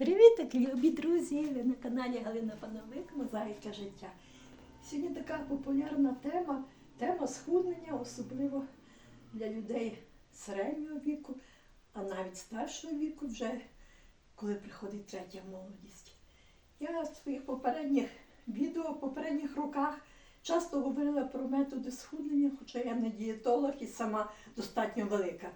Привіт, любі друзі! Ви на каналі Галина Пановик Мозаїка життя. Сьогодні така популярна тема, тема схуднення, особливо для людей середнього віку, а навіть старшого віку, вже коли приходить третя молодість. Я в своїх попередніх відео, попередніх роках часто говорила про методи схуднення, хоча я не дієтолог і сама достатньо велика.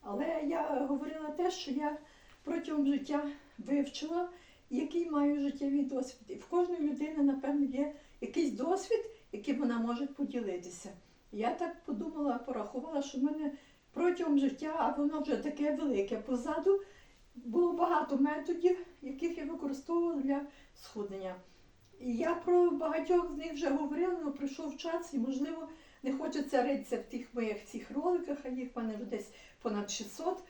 Але я говорила те, що я протягом життя вивчила, який маю життєвий досвід. І в кожної людини, напевно, є якийсь досвід, яким вона може поділитися. Я так подумала, порахувала, що в мене протягом життя, а воно вже таке велике позаду, було багато методів, яких я використовувала для схуднення. І я про багатьох з них вже говорила, але прийшов час і, можливо, не хочеться ритися в тих моїх цих роликах, а їх в мене вже десь понад 600.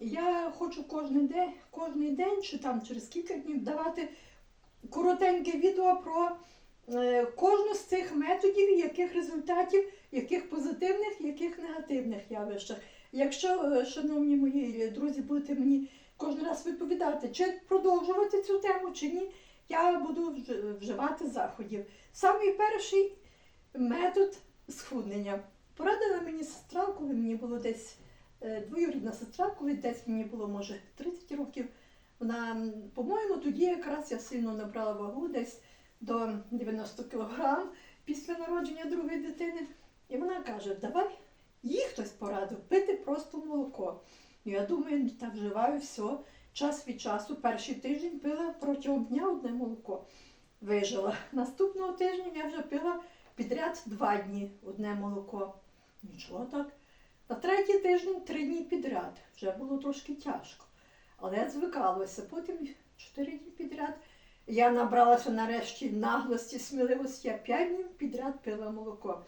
Я хочу кожен день, кожен день чи там через кілька днів давати коротеньке відео про е, кожну з цих методів, яких результатів, яких позитивних, яких негативних явищах. Якщо, е, шановні мої друзі, будете мені кожен раз відповідати, чи продовжувати цю тему, чи ні, я буду вживати заходів. Самий перший метод схуднення. Порадила мені сестра, коли мені було десь двоюрідна сестра, коли десь мені було, може, 30 років. Вона, по-моєму, тоді якраз я сильно набрала вагу, десь до 90 кг після народження другої дитини. І вона каже, давай їй хтось порадив пити просто молоко. І я думаю, так вживаю все. Час від часу, перший тиждень пила протягом дня одне молоко. Вижила. Наступного тижня я вже пила підряд два дні одне молоко. Нічого так. На третій тиждень три дні підряд. Вже було трошки тяжко. Але я звикалася. Потім чотири дні підряд. Я набралася нарешті наглості, сміливості, я п'ять днів підряд пила молоко.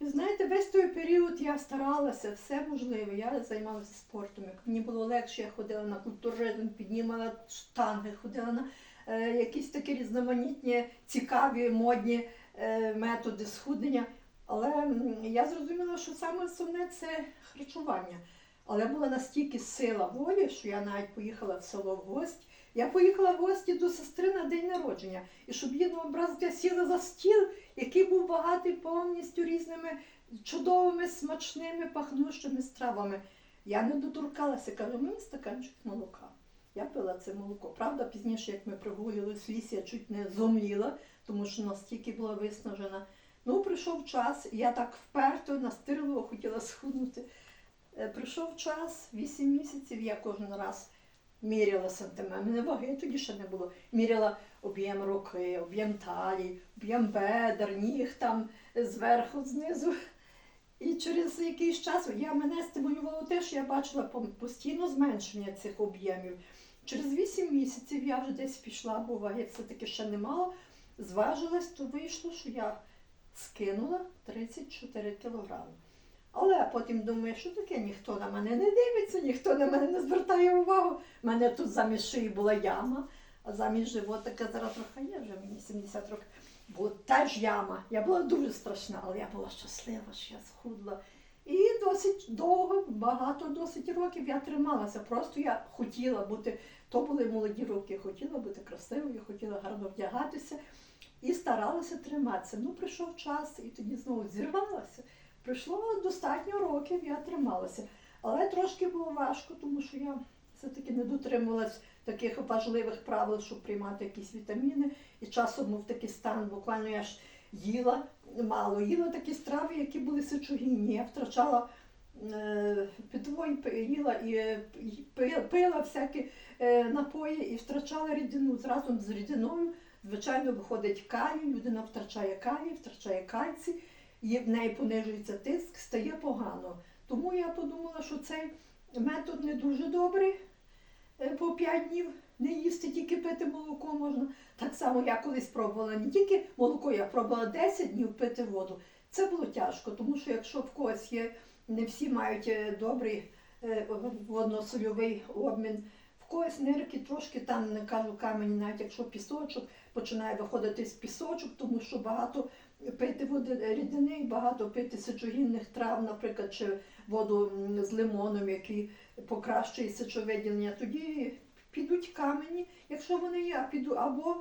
Ви знаєте, весь той період я старалася, все можливе. Я займалася спортом. Як мені було легше, я ходила на культуризм, піднімала штанги, ходила на е, якісь такі різноманітні, цікаві, модні е, методи схуднення. Але я зрозуміла, що саме основне це харчування. Але була настільки сила волі, що я навіть поїхала в село в гості. Я поїхала в гості до сестри на день народження. І щоб її на образ я сіла за стіл, який був багатий повністю різними чудовими, смачними, пахнущими стравами. Я не доторкалася, кажу, мені стаканчик молока. Я пила це молоко. Правда, пізніше, як ми прогулювалися в лісі, я чуть не зомліла, тому що настільки була виснажена. Ну, прийшов час, я так вперто, настирливо хотіла схуднути. Е, Прийшов час, 8 місяців, я кожен раз міряла сантиметр. Мене ваги тоді ще не було. Міряла об'єм руки, об'єм талії, об'єм бедер, ніг там зверху, знизу. І через якийсь час я мене стимулювало те, що я бачила постійно зменшення цих об'ємів. Через 8 місяців я вже десь пішла, бо ваги все-таки ще не мало. Зважилась, то вийшло, що я скинула 34 кілограми. Але потім думаю, що таке ніхто на мене не дивиться, ніхто на мене не звертає увагу. У мене тут замість шиї була яма, а замість животика зараз трохи є, вже мені 70 років. Була теж яма. Я була дуже страшна, але я була щаслива, що я схудла. І досить довго, багато досить років я трималася. Просто я хотіла бути, то були молоді роки, хотіла бути красивою, хотіла гарно вдягатися і старалася триматися. Ну, прийшов час і тоді знову зірвалася. Пройшло достатньо років, я трималася. Але трошки було важко, тому що я все-таки не дотримувалась таких важливих правил, щоб приймати якісь вітаміни. І часом був такий стан, буквально я ж їла мало, їла такі страви, які були сечогінні. Я втрачала е, їла і пила всякі е, напої і втрачала рідину. Разом з рідиною, звичайно, виходить калій, людина втрачає калій, втрачає кальцій і в неї понижується тиск, стає погано. Тому я подумала, що цей метод не дуже добрий. Е, По 5 днів не їсти, тільки пити молоко можна. Так само я колись пробувала не тільки молоко, я пробувала 10 днів пити воду. Це було тяжко, тому що якщо в когось є, не всі мають е, добрий е, водно-сольовий обмін, в когось нирки трошки там, не кажу камені, навіть якщо пісочок, починає виходити з пісочок, тому що багато пити води рідини, багато пити сечогінних трав, наприклад, чи воду з лимоном, який покращує сечовиділення. Тоді підуть камені, якщо вони є, а піду, або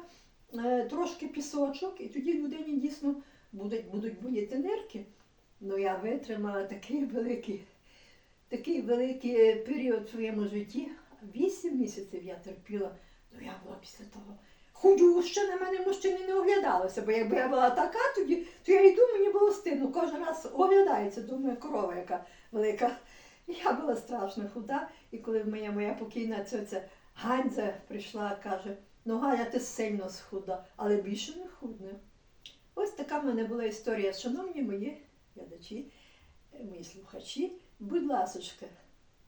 е, трошки пісочок, і тоді людині дійсно будуть, будуть боліти нирки. Ну я витримала такий великий, такий великий період в своєму житті. Вісім місяців я терпіла, ну я була після того. Худюща на мене мужчини не оглядалися, бо якби я була така тоді, то я йду, мені було стидно. Кожен раз оглядається, думаю, корова яка велика. Я була страшно худа, і коли моя моя покійна цьоця Ганза прийшла, каже, ну Галя, ти сильно схуда, але більше не худне. Ось така в мене була історія. Шановні мої глядачі, мої слухачі, будь ласочка,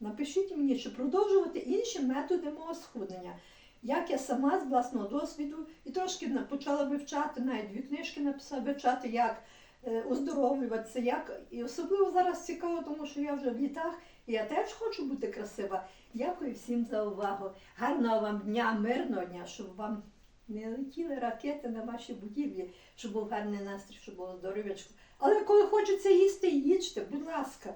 напишіть мені, чи продовжувати інші методи мого схуднення. Як я сама з власного досвіду і трошки почала вивчати, навіть дві книжки написала вивчати, як е, оздоровлюватися, як і особливо зараз цікаво, тому що я вже в літах, і я теж хочу бути красива. Дякую всім за увагу. Гарного вам дня, мирного дня, щоб вам не летіли ракети на ваші будівлі, щоб був гарний настрій, щоб було здоров'ячко. Але коли хочеться їсти, їжте, будь ласка.